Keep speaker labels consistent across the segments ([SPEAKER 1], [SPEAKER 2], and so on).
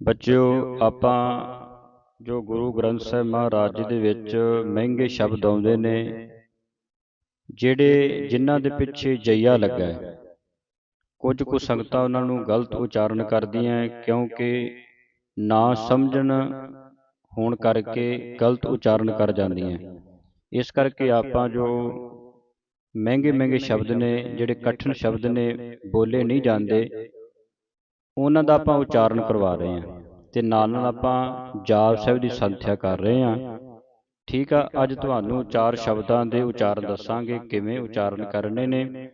[SPEAKER 1] ਬੱਚਿਓ, ਆਪਾਂ ਜੋ ਗੁਰੂ ਗ੍ਰੰਥ ਸਾਹਿਬ ਮਹਾਰਾਜ ਜੀ ਦੇ ਵਿੱਚ ਮਹਿੰਗੇ ਸ਼ਬਦ ਆਉਂਦੇ ਨੇ, ਜਿਹੜੇ ਜਿਨ੍ਹਾਂ ਦੇ ਪਿੱਛੇ ਜਈਆ ਲੱਗਾ ਹੈ। ਕੁਝ ਕੁ ਸੰਗਤਾਂ ਉਹਨਾਂ ਨੂੰ ਗਲਤ ਉਚਾਰਨ ਕਰਦੀਆਂ ਕਿਉਂਕਿ ਨਾ ਸਮਝਣ ਹੋਣ ਕਰਕੇ ਗਲਤ ਉਚਾਰਨ ਕਰ ਜਾਂਦੀਆਂ ਇਸ ਕਰਕੇ ਆਪਾਂ ਜੋ ਮਹਿੰਗੇ ਮਹਿੰਗੇ ਸ਼ਬਦ ਨੇ, ਜਿਹੜੇ ਕਠਿਨ ਸ਼ਬਦ ਨੇ, ਬੋਲੇ ਨਹੀਂ ਜਾਂਦੇ ਉਹਨਾਂ ਦਾ ਆਪਾਂ ਉਚਾਰਨ ਕਰਵਾ ਰਹੇ ਹਾਂ ਤੇ ਨਾਲ ਨਾਲ ਆਪਾਂ ਜਾਪ ਸਾਹਿਬ ਦੀ ਸੰਥਿਆ ਕਰ ਰਹੇ ਹਾਂ। ਠੀਕ ਆ ਅੱਜ ਤੁਹਾਨੂੰ ਚਾਰ ਸ਼ਬਦਾਂ ਦੇ ਉਚਾਰਨ ਦੱਸਾਂਗੇ ਕਿਵੇਂ ਉਚਾਰਨ ਕਰਨੇ ਨੇ।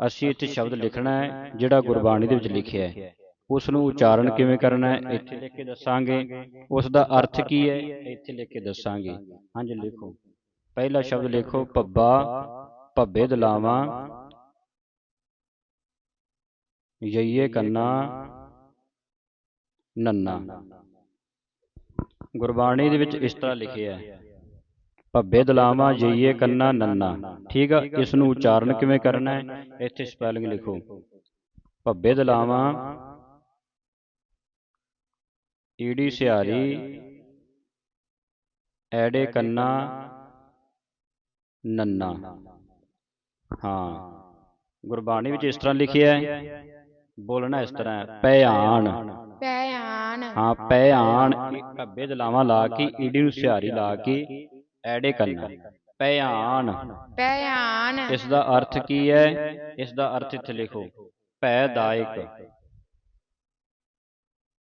[SPEAKER 1] ਅਸੀਂ ਇੱਥੇ ਸ਼ਬਦ ਲਿਖਣਾ ਹੈ ਜਿਹੜਾ ਗੁਰਬਾਣੀ ਦੇ ਵਿੱਚ ਲਿਖਿਆ ਹੈ। ਉਸ ਨੂੰ ਉਚਾਰਨ ਕਿਵੇਂ ਕਰਨਾ ਹੈ ਇੱਥੇ ਲਿਖ ਕੇ ਦੱਸਾਂਗੇ। ਉਸ ਦਾ ਅਰਥ ਕੀ ਹੈ ਇੱਥੇ ਲਿਖ ਕੇ ਦੱਸਾਂਗੇ। ਹਾਂਜੀ ਲਿਖੋ। ਪਹਿਲਾ ਸ਼ਬਦ ਲਿਖੋ ਪੱਬਾ ਭੱਬੇ ਦਲਾਵਾਂ ਯਈਏ ਕੰਨਾ ਨੰਨਾ। ਗੁਰਬਾਣੀ ਦੇ ਵਿੱਚ ਇਸ ਤਰ੍ਹਾਂ ਲਿਖਿਆ ਹੈ ਭੱਬੇ ਦਲਾਵਾਂ ਯਈਏ ਕੰਨਾ ਨੰਨਾ। ਠੀਕ ਆ ਇਸ ਨੂੰ ਉਚਾਰਨ ਕਿਵੇਂ ਕਰਨਾ ਹੈ? ਇੱਥੇ ਸਪੈਲਿੰਗ ਲਿਖੋ। ਭੱਬੇ ਦਲਾਵਾਂ ਈੜੀ ਸਿਹਾਰੀ ਐੜੇ ਕੰਨਾ ਨੰਨਾ। ਹਾਂ ਗੁਰਬਾਣੀ ਵਿੱਚ ਇਸ ਤਰ੍ਹਾਂ ਲਿਖਿਆ ਹੈ ਬੋਲਣਾ ਇਸ ਤਰ੍ਹਾਂ ਹੈ ਭਿਆਨ
[SPEAKER 2] ਭਿਆਨ
[SPEAKER 1] ਹਾਂ ਭਿਆਨ ਕੱਬੇ ਦਲਾਵਾਂ ਲਾ ਕੇ ਈੜੀ ਨੂੰ ਸਿਹਾਰੀ ਲਾ ਕੇ ਐੜੇ ਕਰਨਾ। ਭਿਆਨ
[SPEAKER 2] ਭਿਆਨ
[SPEAKER 1] ਇਸ ਦਾ ਅਰਥ ਕੀ ਹੈ? ਇਸ ਦਾ ਅਰਥ ਇੱਥੇ ਲਿਖੋ। ਭੈਦਾਇਕ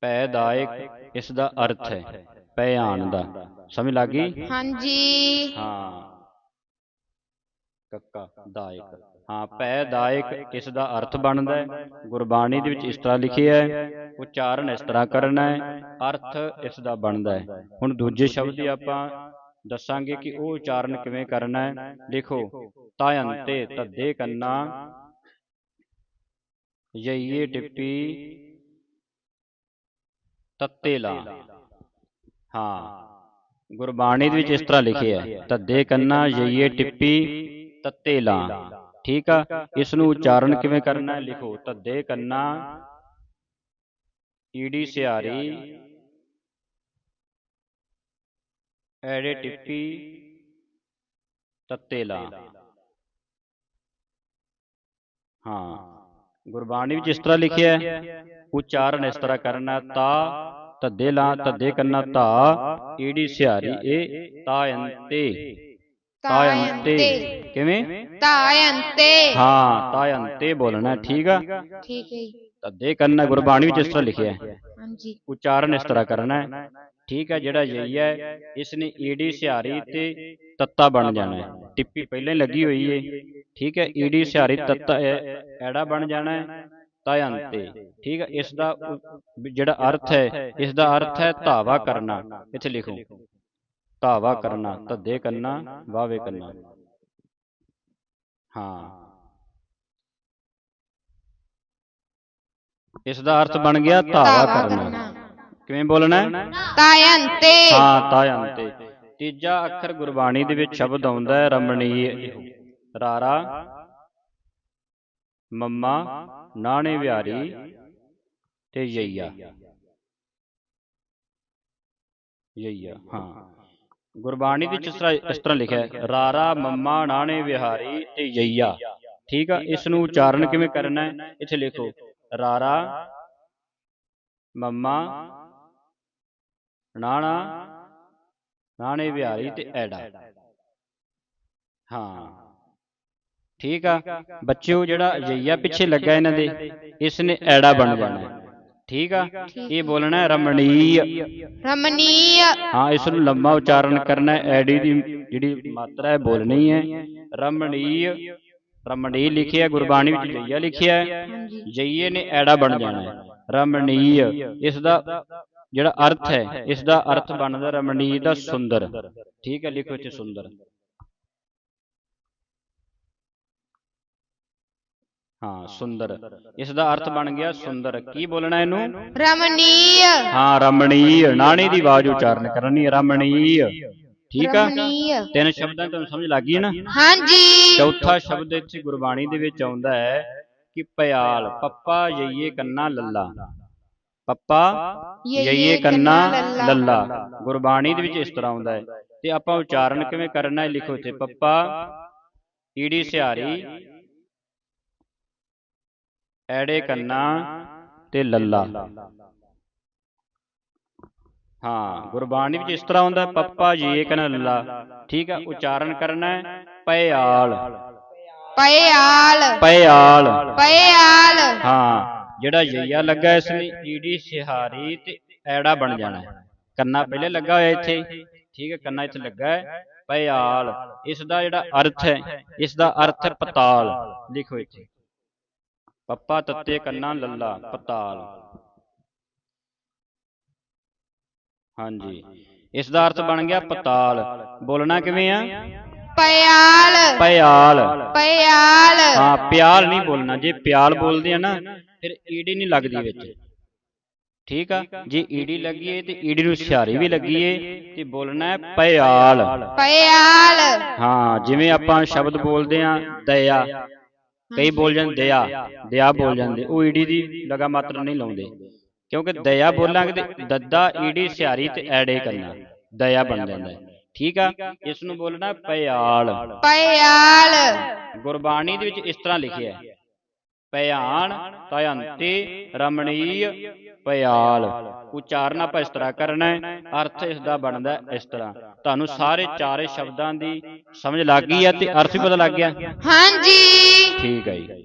[SPEAKER 1] ਭੈਦਾਇਕ ਇਸ ਦਾ ਅਰਥ ਹੈ ਭਿਆਨ ਦਾ। ਸਮਝ ਲੱਗੀ
[SPEAKER 2] ਹਾਂਜੀ।
[SPEAKER 1] ਹਾਂ। ਕੱਕਾ ਦਾਇਕ। ਹਾਂ ਭੈਦਾਇਕ ਇਸ ਦਾ ਅਰਥ ਬਣਦਾ ਹੈ। ਗੁਰਬਾਣੀ ਦੇ ਵਿੱਚ ਇਸ ਤਰ੍ਹਾਂ ਲਿਖਿਆ ਹੈ ਉਚਾਰਨ ਇਸ ਤਰ੍ਹਾਂ ਕਰਨਾ ਹੈ। ਅਰਥ ਇਸ ਦਾ ਬਣਦਾ ਹੈ। ਹੁਣ ਦੂਜੇ ਸ਼ਬਦ ਦੀ ਆਪਾਂ ਦੱਸਾਂਗੇ ਕਿ ਉਹ ਉਚਾਰਨ ਕਿਵੇਂ ਕਰਨਾ ਹੈ। ਲਿਖੋ ਤਾਯੰਤੇ ਤੱਦੇ ਕੰਨਾ ਯਈਏ ਟਿੱਪੀ ਤੱਤੇ ਲਾ ਹਾਂ ਗੁਰਬਾਣੀ ਦੇ ਵਿੱਚ ਇਸ ਤਰ੍ਹਾਂ ਲਿਖਿਆ ਹੈ। ਤੱਦੇ ਕੰਨਾ ਯਈਏ ਟਿੱਪੀ ਤੱਤੇ ਲਾ। ਠੀਕ ਆ? ਇਸ ਨੂੰ ਉਚਾਰਨ ਕਿਵੇਂ ਕਰਨਾ ਹੈ ਲਿਖੋ। ਤੱਦੇ ਕੰਨਾ। ਈੜੀ ਸਿਹਾਰੀ ਐੜੇ ਟਿੱਪੀ ਤੱਤੇ ਲਾ। ਹਾਂ। ਗੁਰਬਾਣੀ ਵਿੱਚ ਇਸ ਤਰ੍ਹਾਂ ਲਿਖਿਆ ਹੈ। ਉਚਾਰਨ ਇਸ ਤਰ੍ਹਾਂ ਕਰਨਾ ਤਾ ਤੱਦੇ ਲਾ ਤੱਦੇ ਕੰਨਾ ਤਾ ਈੜੀ ਸਿਹਾਰੀ ਇਹ ਤਾਯੰਤੇ ਤਾਯੰਤੇ। ਕਿਵੇਂ?
[SPEAKER 2] ਤਾਯੰਤੇ।
[SPEAKER 1] ਹਾਂ ਤਾਯੰਤੇ ਬੋਲਣਾ ਠੀਕ ਆ?
[SPEAKER 2] ਠੀਕ ਹੈ ਜੀ।
[SPEAKER 1] ਤੱਦੇ ਕੰਨਾ ਗੁਰਬਾਣੀ ਵਿੱਚ ਇਸ ਤਰ੍ਹਾਂ ਲਿਖਿਆ ਹੈ।
[SPEAKER 2] ਹਾਂਜੀ।
[SPEAKER 1] ਉਚਾਰਨ ਇਸ ਤਰ੍ਹਾਂ ਕਰਨਾ ਹੈ। ਠੀਕ ਹੈ ਜਿਹੜਾ ਯਈ ਹੈ ਇਸ ਨੇ ਈੜੀ ਸਿਹਾਰੀ ਤੇ ਤੱਤਾ ਬਣ ਜਾਣਾ ਹੈ। ਟਿੱਪੀ ਪਹਿਲਾਂ ਹੀ ਲੱਗੀ ਹੋਈ ਏ। ਠੀਕ ਹੈ ਈੜੀ ਸਿਹਾਰੀ ਤੱਤਾ ਐੜਾ ਬਣ ਜਾਣਾ ਹੈ। ਤਾਯੰਤੇ। ਠੀਕ ਹੈ ਇਸ ਦਾ ਜਿਹੜਾ ਅਰਥ ਹੈ ਇਸ ਦਾ ਅਰਥ ਹੈ ਧਾਵਾ ਕਰਨਾ। ਇੱਥੇ ਲਿਖੋ। ਧਾਵਾ ਕਰਨਾ ਧੱਦੇ ਕੰਨਾ ਵਾਵੇ ਕੰਨਾ ਹਾਂ। ਇਸ ਦਾ ਅਰਥ ਬਣ ਗਿਆ ਧਾਵਾ ਕਰਨਾ। ਕਿਵੇਂ ਬੋਲਣਾ? ਹੈ
[SPEAKER 2] ਤਾਯੰਤੇ।
[SPEAKER 1] ਹਾਂ ਤਾਯੰਤੇ। ਤੀਜਾ ਅੱਖਰ ਗੁਰਬਾਣੀ ਦੇ ਵਿੱਚ ਸ਼ਬਦ ਆਉਂਦਾ ਹੈ ਰਮਣੀਏ ਰਾਰਾ ਮੰਮਾ ਨਾਣੇ ਵਿਹਾਰੀ ਤੇ ਯਈਆ। ਯਈਆ ਹਾਂ। ਗੁਰਬਾਣੀ ਵਿੱਚ ਇਸ ਤਰ੍ਹਾਂ ਇਸ ਤਰ੍ਹਾਂ ਲਿਖਿਆ ਹੈ, ਰਾਰਾ ਮੰਮਾ ਨਾਣੇ ਵਿਹਾਰੀ ਤੇ ਯਈਆ। ਠੀਕ ਆ? ਇਸ ਨੂੰ ਉਚਾਰਨ ਕਿਵੇਂ ਕਰਨਾ ਹੈ? ਇੱਥੇ ਲਿਖੋ, ਰਾਰਾ ਮੰਮਾ ਨਾਣਾ ਨਾਣੇ ਵਿਹਾਰੀ ਤੇ ਐੜਾ ਹਾਂ। ਠੀਕ ਆ? ਬੱਚਿਓ, ਜਿਹੜਾ ਜਈਆ ਪਿੱਛੇ ਲੱਗਾ ਇਹਨਾਂ ਦੇ, ਇਸ ਨੇ ਐੜਾ ਬਣ ਜਾਣਾ ਠੀਕ ਆ? ਇਹ ਬੋਲਣਾ ਹੈ ਰਮਣੀਯ
[SPEAKER 2] ਰਮਣੀਯ
[SPEAKER 1] ਹਾਂ ਇਸ ਨੂੰ ਲੰਮਾ ਉਚਾਰਨ ਕਰਨਾ ਹੈ ਐਡੀ ਦੀ ਜਿਹੜੀ ਮਾਤਰਾ ਹੈ ਬੋਲਣੀ ਹੈ। ਰਮਣੀਯ ਰਮਣੀ ਲਿਖਿਆ ਗੁਰਬਾਣੀ ਵਿੱਚ ਜਈਆ ਲਿਖਿਆ ਜਈਏ ਨੇ ਐੜਾ ਬਣ ਜਾਣਾ ਹੈ। ਰਮਣੀਯ ਇਸ ਦਾ ਜਿਹੜਾ ਅਰਥ ਹੈ ਇਸ ਦਾ ਅਰਥ ਬਣਦਾ ਰਮਣੀ ਦਾ ਸੁੰਦਰ। ਠੀਕ ਹੈ ਲਿਖੋ ਇੱਥੇ ਸੁੰਦਰ। ਹਾਂ ਸੁੰਦਰ। ਇਸ ਦਾ ਅਰਥ ਬਣ ਗਿਆ ਸੁੰਦਰ। ਕੀ ਬੋਲਣਾ ਇਹਨੂੰ?
[SPEAKER 2] ਰਮਣੀਯ।
[SPEAKER 1] ਹਾਂ ਰਮਣੀਯ। ਨਾਣੀ ਦੀ ਆਵਾਜ਼ ਉਚਾਰਨ ਕਰਨੀ ਰਮਣੀਯ। ਠੀਕ ਆ? ਤਿੰਨ ਸ਼ਬਦਾਂ ਤੁਹਾਨੂੰ ਸਮਝ ਲੱਗ ਗਈ ਨਾ?
[SPEAKER 2] ਹਾਂਜੀ।
[SPEAKER 1] ਚੌਥਾ ਸ਼ਬਦ ਇੱਥੇ ਗੁਰਬਾਣੀ ਦੇ ਵਿੱਚ ਆਉਂਦਾ ਹੈ ਕਿ ਪਿਆਲ ਪੱਪਾ ਜਈਏ ਕੰਨਾ ਲੱਲਾ। ਪੱਪਾ ਜਈਏ ਕੰਨਾ ਲੱਲਾ। ਗੁਰਬਾਣੀ ਦੇ ਵਿੱਚ ਇਸ ਤਰ੍ਹਾਂ ਆਉਂਦਾ ਹੈ। ਤੇ ਆਪਾਂ ਉਚਾਰਨ ਕਿਵੇਂ ਕਰਨਾ ਹੈ? ਲਿਖੋ ਇੱਥੇ ਪੱਪਾ ਈੜੀ ਸਿਹਾਰੀ ਐੜੇ ਕੰਨਾ ਤੇ ਲੱਲਾ। ਹਾਂ ਗੁਰਬਾਣੀ ਵਿੱਚ ਇਸ ਤਰ੍ਹਾਂ ਹੁੰਦਾ ਪੱਪਾ ਯਈਏ ਕੰਨਾ ਲੱਲਾ। ਠੀਕ ਹੈ ਉਚਾਰਨ ਕਰਨਾ ਹੈ ਪਿਆਲ
[SPEAKER 2] ਪਿਆਲ
[SPEAKER 1] ਪਿਆਲ
[SPEAKER 2] ਪਿਆਲ
[SPEAKER 1] ਹਾਂ ਜਿਹੜਾ ਯਈਆ ਲੱਗਾ ਇਸ ਲਈ ਈੜੀ ਸਿਹਾਰੀ ਤੇ ਐੜਾ ਬਣ ਜਾਣਾ ਹੈ। ਕੰਨਾ ਪਹਿਲੇ ਲੱਗਾ ਹੋਇਆ ਇੱਥੇ। ਠੀਕ ਹੈ ਕੰਨਾ ਇੱਥੇ ਲੱਗਾ ਹੈ ਪਿਆਲ ਇਸ ਦਾ ਜਿਹੜਾ ਅਰਥ ਹੈ ਇਸ ਦਾ ਅਰਥ ਹੈ ਪਤਾਲ। ਲਿਖੋ ਇੱਥੇ। ਪੱਪਾ ਤੱਤੇ ਕੰਨਾ ਲੱਲਾ ਪਤਾਲ। ਹਾਂਜੀ। ਇਸ ਦਾ ਅਰਥ ਬਣ ਗਿਆ ਪਤਾਲ। ਬੋਲਣਾ ਕਿਵੇਂ ਆ?
[SPEAKER 2] ਪਿਆਲ।
[SPEAKER 1] ਪਿਆਲ।
[SPEAKER 2] ਪਿਆਲ।
[SPEAKER 1] ਹਾਂ ਪਿਆਲ ਨਹੀਂ ਬੋਲਣਾ। ਜੇ ਪਿਆਲ ਬੋਲਦੇ ਆ ਨਾ ਫਿਰ ਈੜੀ ਨਹੀਂ ਲੱਗਦੀ ਵਿੱਚ। ਠੀਕ ਆ? ਜੇ ਈੜੀ ਲੱਗੀ ਏ ਤੇ ਈੜੀ ਨੂੰ ਸਿਹਾਰੀ ਵੀ ਲੱਗੀ ਏ ਤੇ ਬੋਲਣਾ ਹੈ ਪਿਆਲ।
[SPEAKER 2] ਪਿਆਲ।
[SPEAKER 1] ਹਾਂ ਜਿਵੇਂ ਆਪਾਂ ਸ਼ਬਦ ਬੋਲਦੇ ਆ ਦਇਆ। ਕਈ ਬੋਲ ਜਾਂਦੇ ਦਇਆ ਦਇਆ ਬੋਲ ਜਾਂਦੇ। ਉਹ ਈੜੀ ਦੀ ਲਗਾ ਮਾਤਰਾ ਨਹੀਂ ਲਾਉਂਦੇ। ਕਿਉਂਕਿ ਦਇਆ ਬੋਲਾਂਗੇ ਤੇ ਦੱਦਾ ਈੜੀ ਸਿਹਾਰੀ ਤੇ ਐੜੇ ਕਰਨਾ। ਦਇਆ ਬਣ ਜਾਂਦਾ। ਹੈ ਠੀਕ ਆ? ਇਸ ਨੂੰ ਬੋਲਣਾ ਪਿਆਲ
[SPEAKER 2] ਪਿਆਲ
[SPEAKER 1] ਗੁਰਬਾਣੀ ਦੇ ਵਿੱਚ ਇਸ ਤਰ੍ਹਾਂ ਲਿਖਿਆ ਹੈ। ਭਿਆਨ ਤਯੰਤੇ ਰਮਣੀय ਪਿਆਲ ਉਚਾਰਨ ਆਪਾਂ ਇਸ ਤਰ੍ਹਾਂ ਕਰਨਾ ਹੈ। ਅਰਥ ਇਸ ਦਾ ਬਣਦਾ ਹੈ ਇਸ ਤਰ੍ਹਾਂ। ਤੁਹਾਨੂੰ ਸਾਰੇ ਚਾਰੇ ਸ਼ਬਦਾਂ ਦੀ ਸਮਝ ਲੱਗ ਗਈ ਹੈ ਤੇ ਅਰਥ ਵੀ ਪਤਾ ਲੱਗ ਗਿਆ।
[SPEAKER 2] ਹਾਂਜੀ।
[SPEAKER 1] ਠੀਕ ਹੈ ਜੀ।